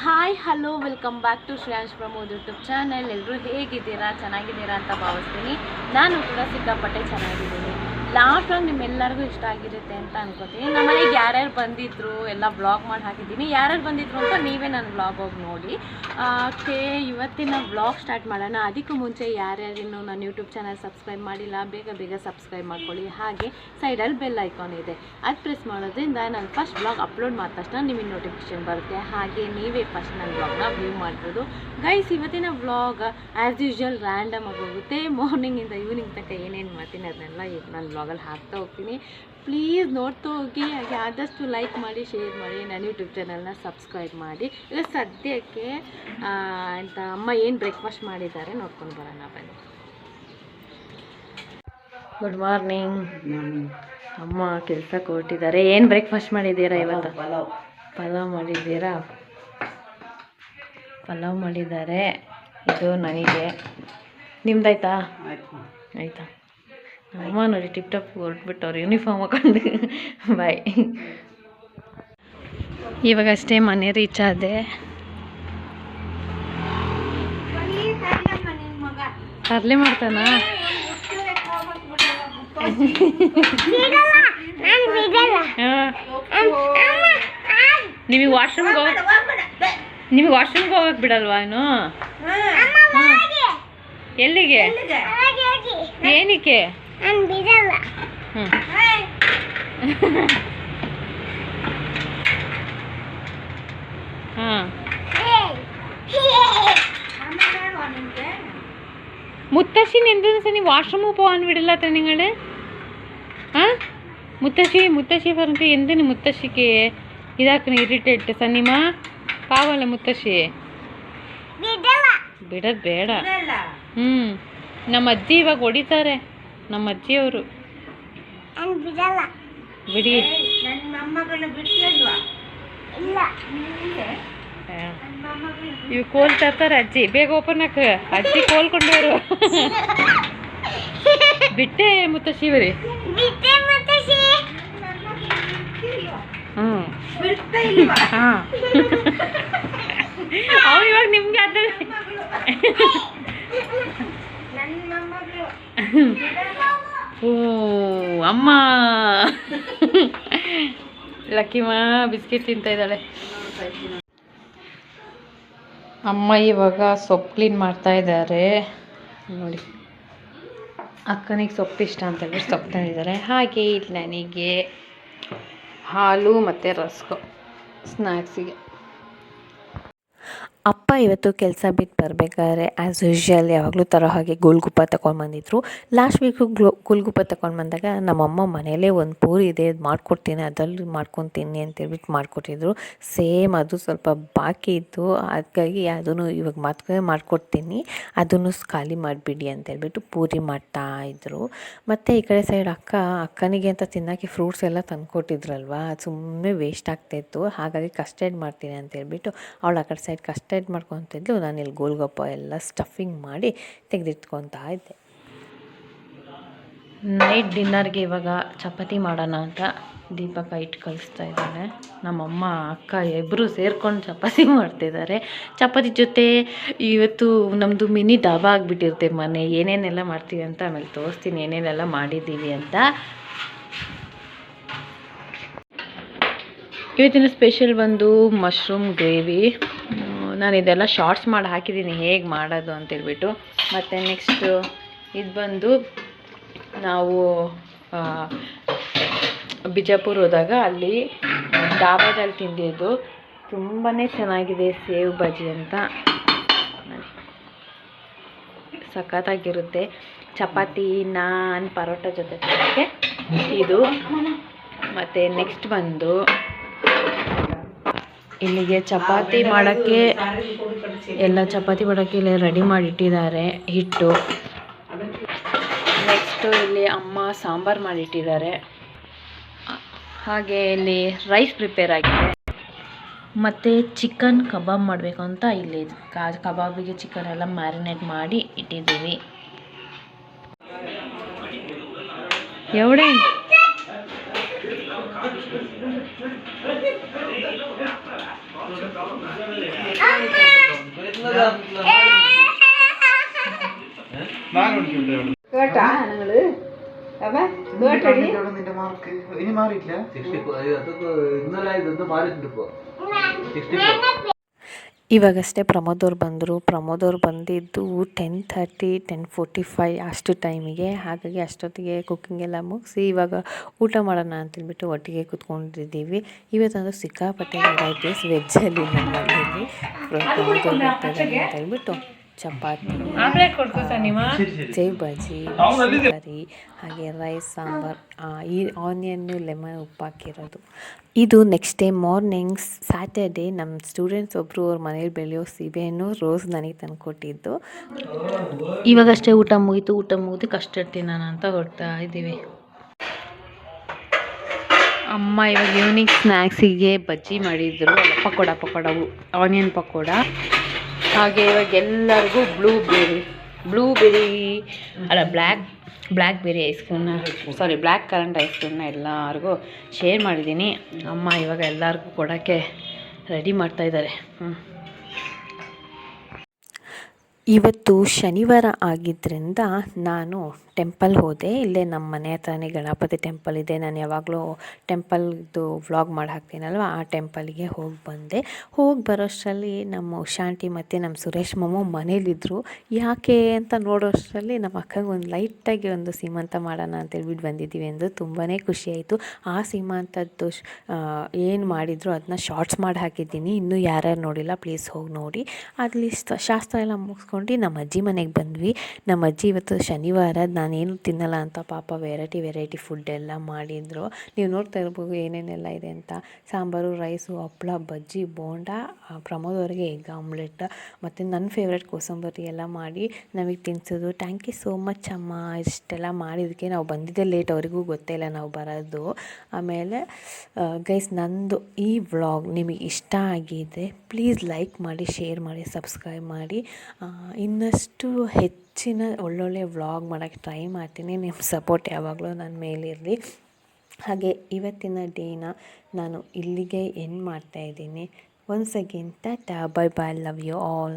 Hi hello welcome back to Shreyansh Pramod YouTube channel ಎಲ್ಲರೂ ಹೇಗಿದ್ದೀರಾ? ಚೆನ್ನಾಗಿದ್ದೀರಾ ಅಂತ ಭಾವಿಸ್ತೀನಿ. ನಾನು ಕೂಡ ಸಿಕ್ಕಾಪಟ್ಟೆ ಚೆನ್ನಾಗಿದ್ದೀನಿ. ಲಾಸ್ಟ್ ಒಂದು ನಿಮ್ಮೆಲ್ಲರಿಗೂ ಇಷ್ಟ ಆಗಿರುತ್ತೆ ಅಂತ ಅನ್ಕೋತೀನಿ. ನಮ್ಮ ಮನೆಗೆ ಯಾರ್ಯಾರು ಬಂದಿದ್ರು, ಎಲ್ಲ ಬ್ಲಾಗ್ ಮಾಡಿ ಹಾಕಿದ್ದೀನಿ. ಯಾರ್ಯಾರು ಬಂದಿದ್ರು ಅಂತ ನೀವೇ ನನ್ನ ಬ್ಲಾಗ್ ಹೋಗಿ ನೋಡಿ. ಓಕೆ, ಇವತ್ತಿನ ಬ್ಲಾಗ್ ಸ್ಟಾರ್ಟ್ ಮಾಡೋಣ. ಅದಕ್ಕೂ ಮುಂಚೆ ಯಾರ್ಯಾರಿನ್ನು ನನ್ನ ಯೂಟ್ಯೂಬ್ ಚಾನಲ್ ಸಬ್ಸ್ಕ್ರೈಬ್ ಮಾಡಿಲ್ಲ, ಬೇಗ ಬೇಗ ಸಬ್ಸ್ಕ್ರೈಬ್ ಮಾಡ್ಕೊಳ್ಳಿ. ಹಾಗೆ ಸೈಡಲ್ಲಿ ಬೆಲ್ ಐಕಾನ್ ಇದೆ. ಅದು ಪ್ರೆಸ್ ಮಾಡೋದ್ರಿಂದ ನಾನು ಫಸ್ಟ್ ಬ್ಲಾಗ್ ಅಪ್ಲೋಡ್ ಮಾಡಿದ ತಕ್ಷಣ ನಿಮಗೆ ನೋಟಿಫಿಕೇಶನ್ ಬರುತ್ತೆ. ಹಾಗೆ ನೀವೇ ಫಸ್ಟ್ ನನ್ನ ಬ್ಲಾಗ್ನ ವ್ಯೂ ಮಾಡ್ಬೋದು. ಗೈಸ್ ಇವತ್ತಿನ ಬ್ಲಾಗ್ ಆ್ಯಸ್ ಯೂಶ್ವಲ್ ರ್ಯಾಂಡಮ್ ಆಗಿ ಹೋಗುತ್ತೆ. ಮಾರ್ನಿಂಗಿಂದ ಈವ್ನಿಂಗ್ ತನಕ ಏನೇನು ಮಾಡ್ತೀನಿ ಅದನ್ನೆಲ್ಲ ನಾನು ಬ್ಲಾಗಲ್ಲಿ ಹಾಕ್ತಾ ಹೋಗ್ತೀನಿ. ಪ್ಲೀಸ್ ನೋಡ್ತಾ ಹೋಗಿ ಹಾಗೆ ಆದಷ್ಟು ಲೈಕ್ ಮಾಡಿ ಶೇರ್ ಮಾಡಿ. ನನ್ನ ಯೂಟ್ಯೂಬ್ ಚಾನಲ್ನ ಸಬ್ಸ್ಕ್ರೈಬ್ ಮಾಡಿ. ಇಲ್ಲ ಸದ್ಯಕ್ಕೆ ಅಂತ ಅಮ್ಮ ಏನು ಬ್ರೇಕ್ಫಾಸ್ಟ್ ಮಾಡಿದ್ದಾರೆ ನೋಡ್ಕೊಂಡು ಬರೋಣ ಬನ್ನಿ. ಗುಡ್ ಮಾರ್ನಿಂಗ್ ಅಮ್ಮ ಕೆಲ್ಸಕ್ಕೆ ಹೊರಟಿದ್ದಾರೆ ಏನು ಬ್ರೇಕ್ಫಾಸ್ಟ್ ಮಾಡಿದ್ದೀರಾ ಇವತ್ತು? ಪಲಾವ್. ಪಲಾವ್ ಮಾಡಿದ್ದೀರಾ? ಪಲಾವ್ ಮಾಡಿದ್ದಾರೆ. ಇದು ನನಗೆ. ನಿಮ್ದಾಯ್ತಾ? ಆಯ್ತಾ? ಅಮ್ಮ ನೋಡಿ ಟಿಪ್ ಟಾಪ್ ಹೊರಟ್ಬಿಟ್ಟು ಅವ್ರು ಯೂನಿಫಾರ್ಮ್ ಹಾಕೊಂಡು. ಬಾಯ್ ಇವಾಗ ಅಷ್ಟೇ ಮನೆ ರೀಚ್ ಆದೆ. ಅರ್ಲಿ ಮಾಡ್ತಾನ? ನಿಮಗೆ ವಾಶ್ರೂಮ್ಗೆ ಹೋಗ ನಿಮಗೆ ವಾಶ್ರೂಮ್ಗೆ ಹೋಗಕ್ಕೆ ಬಿಡಲ್ವಾ ಇನ್ನು? ಎಲ್ಲಿಗೆ? ಏನಕ್ಕೆ? ಬಿಡಲ್ಲ മുത്തശ്ശിന് എന്തെന്ന് വെച്ചാൽ വാഷ്റൂമിൽ പോകാൻ വിടില്ലാത്ത നിങ്ങൾ ആ മുത്തശ്ശി മുത്തശ്ശി പറഞ്ഞിട്ട് എന്തിന് മുത്തശ്ശിക്ക് ഇതാക്കണ ഇറിട്ടേറ്റ് സന്നിമ പാവല്ല മുത്തശ്ശിയെ ಬಿಡೋದು ಬೇಡ ಹ್ಞೂ ನಮ್ಮ ಅಜ್ಜಿ ಇವಾಗ ಹೊಡಿತಾರೆ ನಮ್ಮ ಅಜ್ಜಿಯವರು. ಬಿಡಿ. ಇವು ಕೋಲ್ ತರ್ತಾರೆ ಅಜ್ಜಿ. ಬೇಗ ಓಪನ್ ಹಾಕ. ಅಜ್ಜಿ ಕೋಲ್ ಕೊಂಡವರು. ಬಿಟ್ಟೆ ಮುತ್ತಶ್ಶಿ ಬರೀ ಹ್ಮ್. ಹಾಂ. ಅವ್ರು ಇವಾಗ ನಿಮ್ಗೆ ಅದ ನನ್ನ ಮೊಮ್ಮಗಳು ಓ, ಅಮ್ಮ. ಲಕ್ಕಿಮ್ಮ ಬಿಸ್ಕೆಟ್ ತಿಂತಾ ಇದ್ದಾಳೆ. ಅಮ್ಮ ಇವಾಗ ಸೊಪ್ಪು ಕ್ಲೀನ್ ಮಾಡ್ತಾ ಇದ್ದಾರೆ. ನೋಡಿ. ಅಕ್ಕನಿಗೆ ಸೊಪ್ಪು ಇಷ್ಟ ಅಂತ ಹೇಳಿ ಸೊಪ್ಪು ತಂದಿದ್ದಾರೆ. ಹಾಗೆ ಇಲ್ಲಿ ನನಗೆ ಹಾಲು ಮತ್ತು ರಸ್ಕು ಸ್ನ್ಯಾಕ್ಸಿಗೆ ಅಪ್ಪ ಇವತ್ತು ಕೆಲಸ ಬಿಟ್ಟು ಬರಬೇಕಾದ್ರೆ ಆ್ಯಸ್ ಯೂಶ್ವಲ್ ಯಾವಾಗಲೂ ತರೋ ಹಾಗೆ ಗೋಲ್ಗುಪ್ಪ ತಗೊಂಡ್ಬಂದಿದ್ರು ಲಾಸ್ಟ್ ವೀಕು ಗ್ಲೋ ಗೋಲ್ಗುಪ್ಪ ತಗೊಂಡು ಬಂದಾಗ ನಮ್ಮಮ್ಮ ಮನೆಯಲ್ಲೇ ಒಂದು ಪೂರಿ ಇದೆ, ಅದು ಮಾಡ್ಕೊಡ್ತೀನಿ, ಅದರಲ್ಲಿ ಮಾಡ್ಕೊತೀನಿ ಅಂತೇಳ್ಬಿಟ್ಟು ಮಾಡಿಕೊಟ್ಟಿದ್ರು. ಸೇಮ್ ಅದು ಸ್ವಲ್ಪ ಬಾಕಿ ಇತ್ತು ಅದಕ್ಕಾಗಿ ಅದನ್ನು ಇವಾಗ ಮತ್ತೆ ಮಾಡ್ಕೊಡ್ತೀನಿ, ಅದನ್ನು ಖಾಲಿ ಮಾಡಿಬಿಡಿ ಅಂತೇಳ್ಬಿಟ್ಟು ಪೂರಿ ಮಾಡ್ತಾ ಇದ್ದರು ಮತ್ತು ಈ ಕಡೆ ಸೈಡ್ ಅಕ್ಕ, ಅಕ್ಕನಿಗೆ ಅಂತ ತಿನ್ನೋಕ್ಕೆ ಫ್ರೂಟ್ಸ್ ಎಲ್ಲ ತಂದುಕೊಟ್ಟಿದ್ರಲ್ವ, ಅದು ಸುಮ್ಮನೆ ವೇಸ್ಟ್ ಆಗ್ತಾಯಿತ್ತು ಹಾಗಾಗಿ ಕಸ್ಟರ್ಡ್ ಮಾಡ್ತೀನಿ ಅಂತೇಳ್ಬಿಟ್ಟು ಅವಳು ಆ ಕಡೆ ಸೈಡ್ ಕಸ್ಟರ್ಡ್ ಮಾಡ್ಕೊತಿದ್ಲು ನಾನು ಇಲ್ಲಿ ಗೋಲ್ಗಪ್ಪ ಎಲ್ಲ ಸ್ಟಫಿಂಗ್ ಮಾಡಿ ತೆಗೆದಿಟ್ಕೊತಾ ಇದ್ದೆ. ನೈಟ್ ಡಿನ್ನರ್ಗೆ ಇವಾಗ ಚಪಾತಿ ಮಾಡೋಣ ಅಂತ ದೀಪಕ ಇಟ್ಟು ಕಳಿಸ್ತಾ ಇದ್ದಾನೆ ನಮ್ಮಮ್ಮ, ಅಕ್ಕ ಇಬ್ಬರು ಸೇರ್ಕೊಂಡು ಚಪಾತಿ ಮಾಡ್ತಿದ್ದಾರೆ. ಚಪಾತಿ ಜೊತೆ ಇವತ್ತು ನಮ್ಮದು ಮಿನಿ ಡಾಬಾ ಆಗಿಬಿಟ್ಟಿರುತ್ತೆ ಮನೆ. ಏನೇನೆಲ್ಲ ಮಾಡ್ತೀವಿ ಅಂತ ಆಮೇಲೆ ತೋರಿಸ್ತೀನಿ. ಏನೇನೆಲ್ಲ ಮಾಡಿದ್ದೀವಿ ಅಂತ. ಇವತ್ತಿನ ಸ್ಪೆಷಲ್ ಬಂದು ಮಶ್ರೂಮ್ ಗ್ರೇವಿ ನಾನು ಇದೆಲ್ಲ ಶಾರ್ಟ್ಸ್ ಮಾಡಿ ಹಾಕಿದ್ದೀನಿ ಹೇಗೆ ಮಾಡೋದು ಅಂತೇಳ್ಬಿಟ್ಟು ಮತ್ತು ನೆಕ್ಸ್ಟು ಇದು ಬಂದು ನಾವು ಬಿಜಾಪುರ ಹೋದಾಗ ಅಲ್ಲಿ ಡಾಬಾದಲ್ಲಿ ತಿಂದಿದ್ದು. ತುಂಬಾ ಚೆನ್ನಾಗಿದೆ ಸೇವ್ ಬಜ್ಜಿ ಅಂತ. ಸಖತ್ತಾಗಿರುತ್ತೆ. ಚಪಾತಿ, ನಾನ್, ಪರೋಟ ಜೊತೆ ಇದು. ಮತ್ತು ನೆಕ್ಸ್ಟ್ ಬಂದು ಇಲ್ಲಿಗೆ ಚಪಾತಿ ಮಾಡೋಕ್ಕೆ ಎಲ್ಲ ಚಪಾತಿ ಮಾಡೋಕ್ಕೆ ಇಲ್ಲಿ ರೆಡಿ ಮಾಡಿ ಇಟ್ಟಿದ್ದಾರೆ ಹಿಟ್ಟು. ನೆಕ್ಸ್ಟು ಇಲ್ಲಿ ಅಮ್ಮ ಸಾಂಬಾರು ಮಾಡಿಟ್ಟಿದ್ದಾರೆ. ಹಾಗೆ ಇಲ್ಲಿ ರೈಸ್ ಪ್ರಿಪೇರ್ ಆಗಿದೆ. ಮತ್ತು ಚಿಕನ್ ಕಬಾಬ್ ಮಾಡಬೇಕು ಅಂತ ಇಲ್ಲಿ ಕಬಾಬಿಗೆ ಚಿಕನ್ ಎಲ್ಲ ಮ್ಯಾರಿನೇಟ್ ಮಾಡಿ ಇಟ್ಟಿದ್ದೀವಿ. ಎವಡೆ കേട്ടാ? നിങ്ങൾ അമ്മ കേട്ടടി നിന്റെ മാർക്ക്. ഇനി മാറിയില്ല ഇന്നലെ ഇത് മാറിയിട്ടുണ്ട് ഇപ്പോ. സിക്സ്റ്റി ഫോർ ಇವಾಗಷ್ಟೇ ಪ್ರಮೋದ್ ಅವ್ರು ಬಂದರು. ಪ್ರಮೋದ್ ಅವ್ರು ಬಂದಿದ್ದು ten thirty ten forty five ಅಷ್ಟು ಟೈಮಿಗೆ ಹಾಗಾಗಿ ಅಷ್ಟೊತ್ತಿಗೆ ಕುಕ್ಕಿಂಗ್ ಎಲ್ಲ ಮುಗಿಸಿ ಇವಾಗ ಊಟ ಮಾಡೋಣ ಅಂತೇಳ್ಬಿಟ್ಟು ಒಟ್ಟಿಗೆ ಕೂತ್ಕೊಂಡಿದ್ದೀವಿ. ಇವತ್ತಂದ್ರೆ ಸಿಕ್ಕಾಪಟ್ಟೆ ವೆರೈಟೀಸ್ ವೆಜ್ಜಲ್ಲಿ ನಮ್ಮ ಮನೆಯಲ್ಲಿ ಪ್ರಮೋದ್ ಅವ್ರು ಬರ್ತಾರೆ ಅಂತ ಹೇಳ್ಬಿಟ್ಟು. ಚಪಾತಿ ಸೇವ್ ಬಜ್ಜಿ ಕರಿ ಹಾಗೆ ರೈಸ್ ಸಾಂಬಾರ್ ಈ ಆನಿಯನ್ನು ಲೆಮನ್ ಉಪ್ಪು ಹಾಕಿರೋದು. ಇದು ನೆಕ್ಸ್ಟ್ ಡೇ ಮಾರ್ನಿಂಗ್ ಸ್ಯಾಟರ್ಡೇ ನಮ್ಮ ಸ್ಟೂಡೆಂಟ್ಸ್ ಒಬ್ಬರು ಅವ್ರ ಮನೇಲಿ ಬೆಳೆಯೋ ಸೀಬೆಯನ್ನು ರೋಸ್ ನನಗೆ ತಂದುಕೊಟ್ಟಿದ್ದು. ಇವಾಗಷ್ಟೇ ಊಟ ಮುಗಿತು ಊಟ ಮುಗಿದು ಕಷ್ಟ ತಿನ್ನೋಣ ಅಂತ ಹೊರಡ್ತಾ ಇದ್ದೀವಿ. ಅಮ್ಮ ಇವಾಗ ಈವ್ನಿಂಗ್ ಸ್ನ್ಯಾಕ್ಸಿಗೆ ಬಜ್ಜಿ ಮಾಡಿದ್ರು ಪಕೋಡ ಪಕೋಡ ಆನಿಯನ್ ಪಕೋಡ. ಹಾಗೆ ಇವಾಗ ಎಲ್ಲರಿಗೂ ಬ್ಲೂ ಬೆರಿ ಬ್ಲೂ ಬೆರಿ ಅಲ್ಲ ಬ್ಲ್ಯಾಕ್ ಬ್ಲ್ಯಾಕ್ ಬೆರಿ ಐಸ್ ಕ್ರೀಮ್ನ ಸಾರಿ ಬ್ಲ್ಯಾಕ್ ಕರೆಂಟ್ ಐಸ್ ಕ್ರೀಮ್ನ ಎಲ್ಲರಿಗೂ ಶೇರ್ ಮಾಡಿದ್ದೀನಿ. ಅಮ್ಮ ಇವಾಗ ಎಲ್ಲರಿಗೂ ಕೊಡೋಕ್ಕೆ ರೆಡಿ ಮಾಡ್ತಾಯಿದ್ದಾರೆ ಹ್ಞೂ ಇವತ್ತು ಶನಿವಾರ ಆಗಿದ್ದರಿಂದ ನಾನು ಟೆಂಪಲ್ ಹೋದೆ. ಇಲ್ಲೇ ನಮ್ಮ ಮನೆ ಹತ್ರನೇ ಗಣಪತಿ ಟೆಂಪಲ್ ಇದೆ. ನಾನು ಯಾವಾಗಲೂ ಟೆಂಪಲ್ದು ವ್ಲಾಗ್ ಮಾಡಿ ಹಾಕ್ತೀನಲ್ವ? ಆ ಟೆಂಪಲ್ಗೆ ಹೋಗಿ ಬಂದೆ. ಹೋಗಿ ಬರೋಷ್ಟರಲ್ಲಿ ನಮ್ಮ ಶಾಂತಿ ಮತ್ತು ನಮ್ಮ ಸುರೇಶ್ ಮಾಮ ಮನೇಲಿದ್ದರು ಯಾಕೆ ಅಂತ ನೋಡೋಷ್ಟರಲ್ಲಿ ನಮ್ಮ ಅಕ್ಕಂಗೆ ಒಂದು ಲೈಟಾಗಿ ಒಂದು ಸೀಮಂತ ಮಾಡೋಣ ಅಂತೇಳ್ಬಿಟ್ಟು ಬಂದಿದ್ದೀವಿ ಎಂದು ತುಂಬಾ ಖುಷಿಯಾಯಿತು ಆ ಸೀಮಂತದ್ದು ಏನು ಮಾಡಿದ್ರು ಅದನ್ನ ಶಾರ್ಟ್ಸ್ ಮಾಡಿ ಹಾಕಿದ್ದೀನಿ. ಇನ್ನೂ ಯಾರ್ಯಾರು ನೋಡಿಲ್ಲ ಪ್ಲೀಸ್ ಹೋಗಿ ನೋಡಿ. ಅಲ್ಲಿ ಶಾಸ್ತ್ರ ಎಲ್ಲ ಮುಗಿಸ್ಕೊಂಡು ನಮ್ಮ ಅಜ್ಜಿ ಮನೆಗೆ ಬಂದ್ವಿ. ನಮ್ಮ ಅಜ್ಜಿ ಇವತ್ತು ಶನಿವಾರ, ನಾನೇನು ತಿನ್ನಲ್ಲ ಅಂತ ಪಾಪ ವೆರೈಟಿ ವೆರೈಟಿ ಫುಡ್ ಎಲ್ಲ ಮಾಡಿದರು. ನೀವು ನೋಡ್ತಾ ಇರ್ಬೋದು ಏನೇನೆಲ್ಲ ಇದೆ ಅಂತ. ಸಾಂಬಾರು ರೈಸು ಹಪ್ಪಳ ಬಜ್ಜಿ, ಬೋಂಡ ಅವರಿಗೆ ಎಗ್ ಆಮ್ಲೆಟ್ ಮತ್ತು ನನ್ನ ಫೇವ್ರೆಟ್ ಕೋಸಂಬರಿ ಎಲ್ಲ ಮಾಡಿ ನಮಗೆ ತಿನ್ಸೋದು ಥ್ಯಾಂಕ್ ಯು ಸೋ ಮಚ್ ಅಮ್ಮ. ಇಷ್ಟೆಲ್ಲ ಮಾಡಿದ್ದಕ್ಕೆ ನಾವು ಬಂದಿದ್ದೆ ಲೇಟ್ ಅವರಿಗೂ ಗೊತ್ತೇ ಇಲ್ಲ ನಾವು ಬರೋದು. ಆಮೇಲೆ ಗೈಸ್ ನಂದು ಈ ವ್ಲಾಗ್ ನಿಮಗೆ ಇಷ್ಟ ಆಗಿದೆ ಪ್ಲೀಸ್ ಲೈಕ್ ಮಾಡಿ ಶೇರ್ ಮಾಡಿ ಸಬ್ಸ್ಕ್ರೈಬ್ ಮಾಡಿ. ಇನ್ನಷ್ಟು ಹೆಚ್ಚಿನ ಒಳ್ಳೊಳ್ಳೆ ವ್ಲಾಗ್ ಮಾಡೋಕ್ಕೆ ಟ್ರೈ ಮಾಡ್ತೀನಿ. ನಿಮ್ಮ ಸಪೋರ್ಟ್ ಯಾವಾಗಲೂ ನನ್ನ ಮೇಲಿರಲಿ. ಹಾಗೆ ಇವತ್ತಿನ ಡೇನ ನಾನು ಇಲ್ಲಿಗೆ ಎಂಡ್ ಮಾಡ್ತಾಯಿದ್ದೀನಿ once again tata bye bye love you all